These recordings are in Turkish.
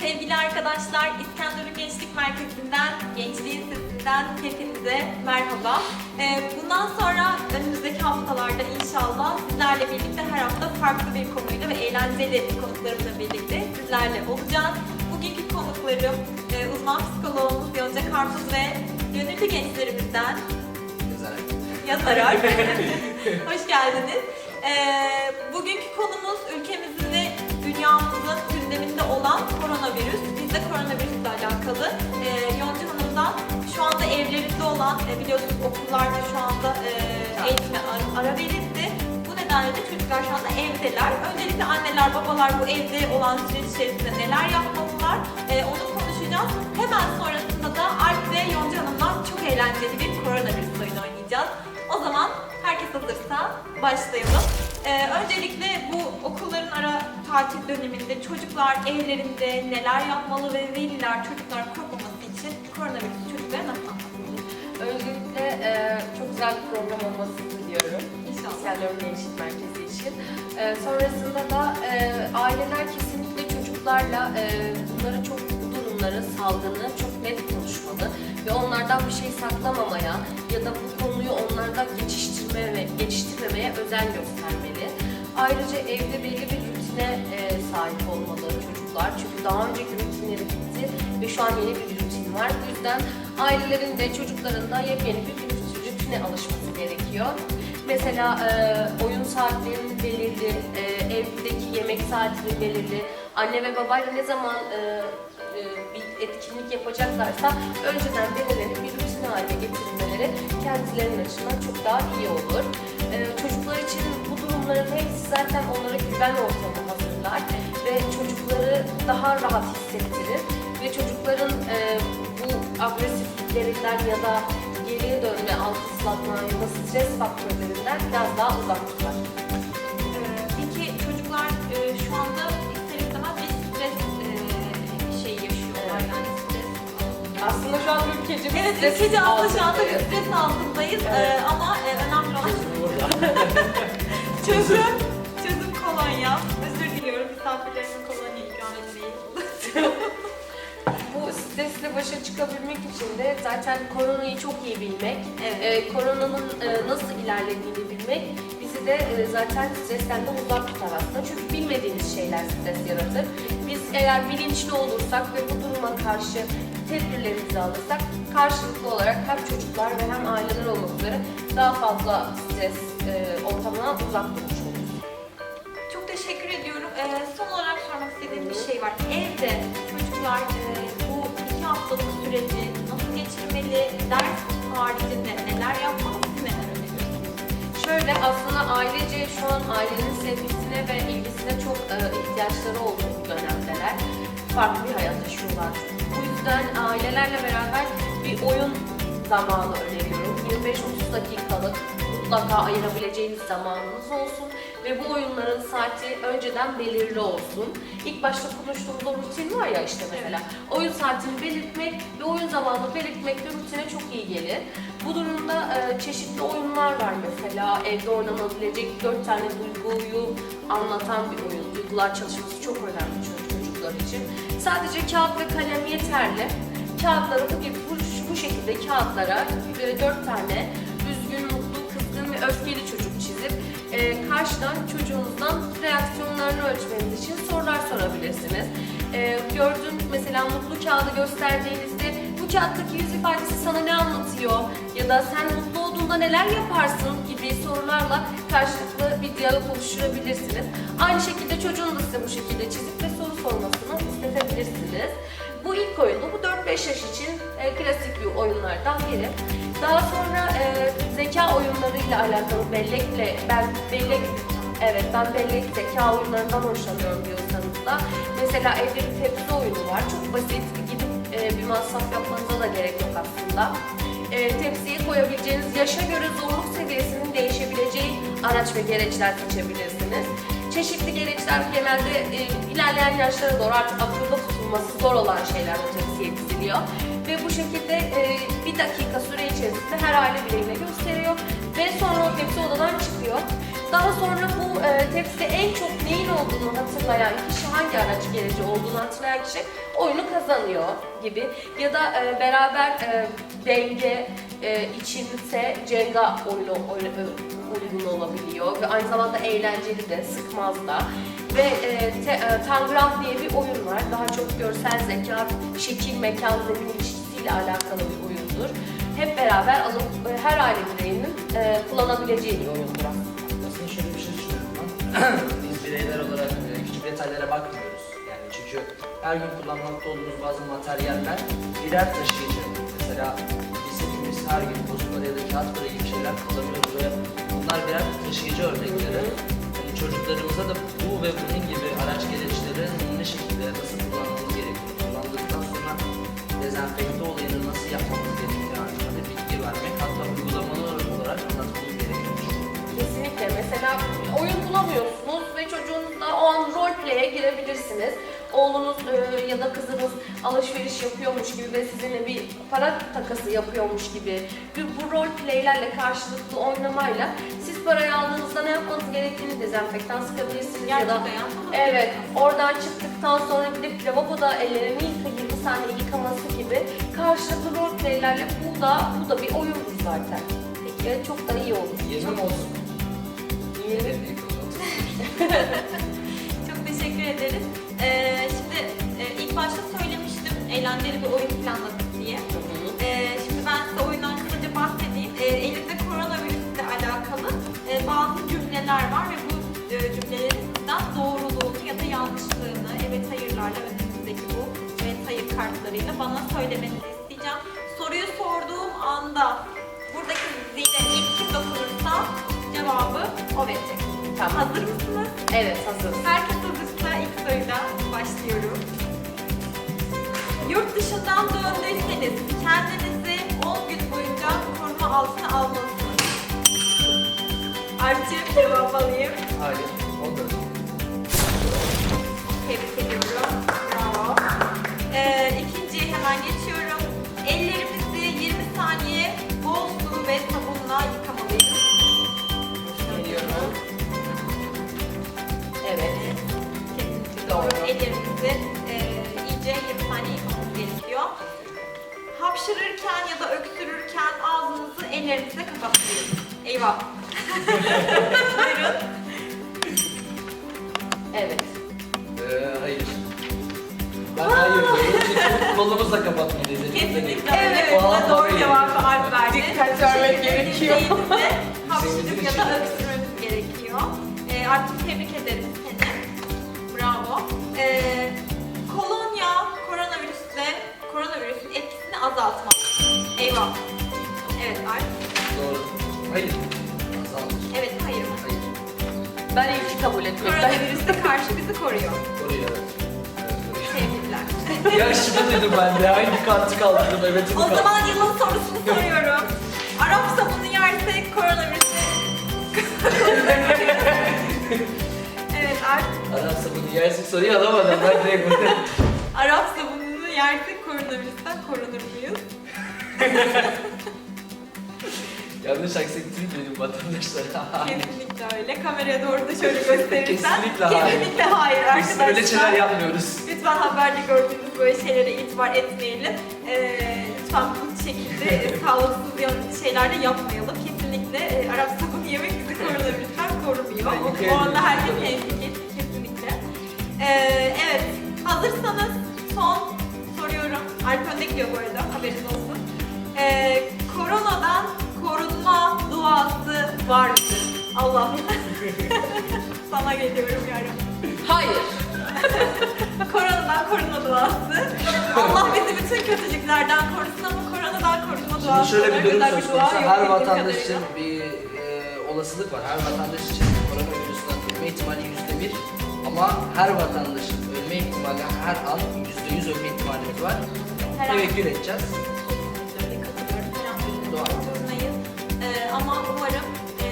Sevgili arkadaşlar, İskenderun Gençlik Merkezi'nden, Gençliğin Sesinden hepinize merhaba. Ee, Bundan sonra önümüzdeki haftalarda inşallah sizlerle birlikte her hafta farklı bir konuyla ve eğlenceli konuklarımla birlikte sizlerle olacağız. Bugünkü konuklarım e, uzman psikologumuz Yonca Karpuz ve gönüllü gençlerimizden yazarak. Hoş geldiniz. Ee, bugünkü konumuz ülkemizin ve dünyamızın gündeminde olan koronavirüs. Biz de koronavirüsle alakalı e, Yonca Hanım'dan şu anda evlerinde olan, e, biliyorsunuz okullarda şu anda e, eğitime ara, ara verildi. Bu nedenle de çocuklar şu anda evdeler. Öncelikle anneler, babalar bu evde olan süreç içerisinde neler yapmalılar e, onu konuşacağız. Hemen sonrasında da Alp ve Yonca Hanım'dan çok eğlenceli bir koronavirüs oyunu oynayacağız. Hazırsa başlayalım. Ee, öncelikle bu okulların ara tatil döneminde çocuklar evlerinde neler yapmalı ve veliler çocuklar korkmaması için koronavirüs çocuklara nasıl anlatmalı? Öncelikle e, çok güzel bir program olmasını diliyorum. İnşallah. İskenderun Gençlik Merkezi için. E, sonrasında da e, aileler kesinlikle çocuklarla e, bunları çok salgını çok net konuşmalı ve onlardan bir şey saklamamaya ya da bu konuyu onlardan geçiştirmeme, geçiştirmemeye özen göstermeli. Ayrıca evde belli bir rutine e, sahip olmalı çocuklar. Çünkü daha önceki rutinleri bitti ve şu an yeni bir rutin var. Bu yüzden ailelerin de çocukların da yepyeni bir rutine alışması gerekiyor. Mesela e, oyun saatlerinin belirli, e, evdeki yemek saatinin belirli, anne ve babayla ne zaman e, bir etkinlik yapacaklarsa önceden belirlenip bir rutin haline getirilmeleri kendilerinin açısından çok daha iyi olur. E, çocuklar için bu durumların hepsi zaten onlara güven ortamı hazırlar ve çocukları daha rahat hissettirir ve çocukların e, bu agresifliklerinden ya da geriye dönme, alkışlatma ya da stres faktörlerinden biraz daha uzak tutar. Bir Evet, ülkece altında şu anda stres altındayız. Ee, ama e, önemli olan. Çözüm, çözüm kolonya. Özür diliyorum misafirlerimin kolonya ikram etmeyi. Bu stresle başa çıkabilmek için de zaten koronayı çok iyi bilmek, Evet. e, koronanın e, nasıl ilerlediğini bilmek bizi de e, zaten stresten de uzak tutar aslında. Çünkü bilmediğimiz şeyler stres yaratır. Biz eğer bilinçli olursak ve bu duruma karşı tedbirlerimizi alırsak karşılıklı olarak hem çocuklar ve hem aileler olmak üzere daha fazla stres e, ortamına uzak durmuş oluruz. Çok teşekkür ediyorum. Ee, son olarak sormak istediğim bir şey var. Evde çocuklar e, bu iki haftalık süreci nasıl geçirmeli? Ders haricinde neler yapmalı? Neler öneriyorsunuz? Şöyle aslında ailece şu an ailenin sevgisine ve ilgisine çok e, ihtiyaçları olduğu bu dönemdeler. Farklı bir hayat yaşıyorlar. Bu yüzden ailelerle beraber bir oyun zamanı öneriyorum. 25-30 dakikalık mutlaka ayırabileceğiniz zamanınız olsun ve bu oyunların saati önceden belirli olsun. İlk başta konuştuğumuz o rutin var ya işte mesela. Oyun saatini belirtmek ve oyun zamanını belirtmek de rutine çok iyi gelir. Bu durumda e, çeşitli oyunlar var mesela. Evde oynanabilecek dört tane duyguyu anlatan bir oyun. Duygular çalışması çok önemli çocuk- çocuklar için. Sadece kağıt ve kalem yeterli. Kağıtları bu bu, bu şekilde kağıtlara dört tane üzgün, mutlu, kızgın ve öfkeli çocuk çizip e, karşıdan çocuğunuzdan reaksiyonlarını ölçmeniz için sorular sorabilirsiniz. E, gördüğün mesela mutlu kağıdı gösterdiğinizde bu kağıttaki yüz ifadesi sana ne anlatıyor ya da sen mutlu olduğunda neler yaparsın gibi sorularla karşılıklı bir diyalog oluşturabilirsiniz. Aynı şekilde çocuğun da size bu şekilde çizip ve soru sormasını istetebilirsiniz. Bu ilk oyunu, bu 4-5 yaş için e, klasik bir oyunlardan biri. Daha sonra e, zeka oyunlarıyla alakalı bellekle, ben bellek, evet ben bellek zeka oyunlarından hoşlanıyorum diyorsanız da mesela evde bir tepsi oyunu var. Çok basit, bir masraf yapmanıza da gerek yok aslında. E, tepsiye koyabileceğiniz yaşa göre zorluk seviyesinin değişebileceği araç ve gereçler seçebilirsiniz. Çeşitli gereçler genelde e, ilerleyen yaşlara doğru artık akılda tutulması zor olan şeyler o tepsiye diziliyor. Ve bu şekilde e, bir dakika süre içerisinde her aile bireyine gösteriyor ve sonra o tepsi odadan çıkıyor. Daha sonra bu e, tepside en çok neyin olduğunu hatırlayan kişi, hangi araç gereci olduğunu hatırlayan kişi oyunu kazanıyor gibi. Ya da e, beraber e, denge e, içinse Jenga oyunu oyunu- uygun olabiliyor ve aynı zamanda eğlenceli de, sıkmaz da. Ve e, te, e, Tangram diye bir oyun var. Daha çok görsel zeka, şekil, mekan, zemin ilişkisiyle alakalı bir oyundur. Hep beraber e, her aile bireyinin e, kullanabileceği bir oyundur Biz bireyler olarak e, küçük detaylara bakmıyoruz. Yani çünkü her gün kullanmakta olduğumuz bazı materyaller birer taşıyıcı. Mesela biz her gün bozukları ya da kağıt para gibi şeyler kullanıyoruz ve bunlar birer taşıyıcı örnekleri. Yani çocuklarımıza da bu ve bunun gibi araç gereçleri ne şekilde nasıl kullanmamız gerektiğini, kullandıktan sonra dezenfekte olayını nasıl yapmamız bulamıyorsunuz ve çocuğunuzla o an role play'e girebilirsiniz. Oğlunuz e, ya da kızınız alışveriş yapıyormuş gibi ve sizinle bir para takası yapıyormuş gibi bir bu role play'lerle karşılıklı oynamayla siz parayı aldığınızda ne yapmanız gerektiğini dezenfektan sıkabilirsiniz ya da. Evet, oradan çıktıktan sonra gidip lavaboda ellerini yıka 20 saniye yıkaması gibi karşılıklı role play'lerle bu da bu da bir oyundur zaten. Peki çok da iyi olur. Yemem olsun. Yeni Çok teşekkür ederiz. Ee, şimdi e, ilk başta söylemiştim eğlenceli bir oyun planladık diye. Ee, şimdi ben size oyundan kısaca bahsedeyim. Ee, elimde koronavirüsle alakalı e, bazı cümleler var ve bu e, cümlelerin sizden doğruluğunu ya da yanlışlığını evet hayırlarla önünüzdeki bu evet hayır kartlarıyla bana söylemenizi isteyeceğim. Soruyu sorduğum anda buradaki zile ilk kim dokunursa cevabı o verecek. Tamam. Hazır mısınız? Evet, hazırız. Herkes hazırsa ilk soruyla başlıyorum. Yurt dışından döndüyseniz kendinizi 10 gün boyunca koruma altına almalısınız. Artçı cevap alayım. Hayır. O da. Tebrik ediyorum. Doğru. Ellerimizi e, iyice 20 saniye yıkamamız gerekiyor. Hapşırırken ya da öksürürken ağzınızı ellerinizle kapatmalıyız. Eyvah. Buyurun. Evet. Ee, hayır. Ben hayır diyorum çünkü kolumuzla kapatmalıyız. Kesinlikle Evet. Buna doğru cevabı Alp verdi. Dikkat vermek gerekiyor. Dizimizin ya da öksürmemiz gerekiyor. E, artık tebrik ederim seni. Bravo. E, kolonya koronavirüsle koronavirüsün etkisini azaltmak. Eyvah. Evet Alp. Doğru. Hayır. Azalmış. Evet hayır mı? Hayır. Ben ilki kabul etmekten. Koronavirüse karşı bizi koruyor. Koruyor. Evet. Tebrikler. ya şunu dedim ben de. Hangi kartı kaldırdım? Evet o zaman yılın sorusunu soruyorum. Arap sabunu yersek koronavirüse... Alp. Arap sabunu yersin soruyu alamadım. Ben direkt bunu. Arap sabununu yersek koronavirüsten korunur muyuz? Yanlış aksettirmeyelim vatandaşlara. Kesinlikle öyle. Kameraya doğru da şöyle gösterirsen. Kesinlikle hayır. Kesinlikle hayır Biz arkadaşlar. böyle şeyler yapmıyoruz. Lütfen haberde gördüğümüz böyle şeylere itibar etmeyelim. Ee, lütfen bu şekilde e, sağlıksız yan- şeyler de yapmayalım. Kesinlikle e, Arap sabunu yemek bizi koronavirüsten korumuyor. Ben O, yıkayabilirim. o anda herkes hemfikir. Ee, evet. Hazırsanız son soruyorum. Alp önde gidiyor bu arada. Haberiniz olsun. Ee, koronadan korunma duası var mıdır? Allah'ım. Sana geliyorum yarın. Hayır. Koronadan korunma duası. Allah bizi bütün kötülüklerden korusun ama koronadan korunma Şimdi duası. şöyle bir durum söz dua konusu. yok Her vatandaş için bir e, olasılık var. Her vatandaş için koronavirüsten ölme ihtimali yüzde bir. Ama her vatandaşın ölme ihtimali her an yüzde yüz ölme ihtimalimiz var. Tevekkül edeceğiz. Kesinlikle katılıyorum. Dua. durumdayız. Ee, ama umarım e,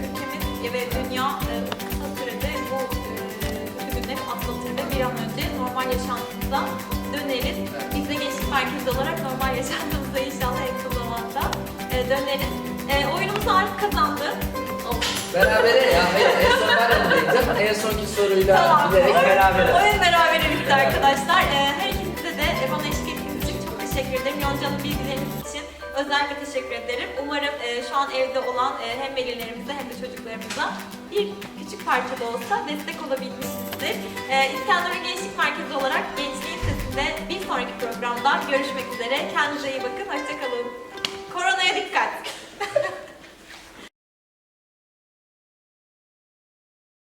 ülkemiz ve dünya e, kısa sürede bu e, kötü günleri atlatır ve bir an önce normal yaşantımıza döneriz. Biz de gençlik merkezi olarak normal yaşantımıza inşallah kısa zamanda e, döneriz. E, oyunumuzu Alp kazandı. Berabere ya. En son ben öndeydim. En son sonki soruyla Tamam. bilerek beraber. Oyun berabere bitti arkadaşlar. Ee, her ikinize de e, bana eşlik ettiğiniz için çok teşekkür ederim. Yonca'nın bilgileriniz için özellikle teşekkür ederim. Umarım e, şu an evde olan e, hem velilerimize hem de çocuklarımıza bir küçük parça da olsa destek olabilmişizdir. E, İskenderun Gençlik Merkezi olarak Gençliğin Sesi'nde bir sonraki programda görüşmek üzere. Kendinize iyi bakın. Hoşçakalın. Koronaya dikkat.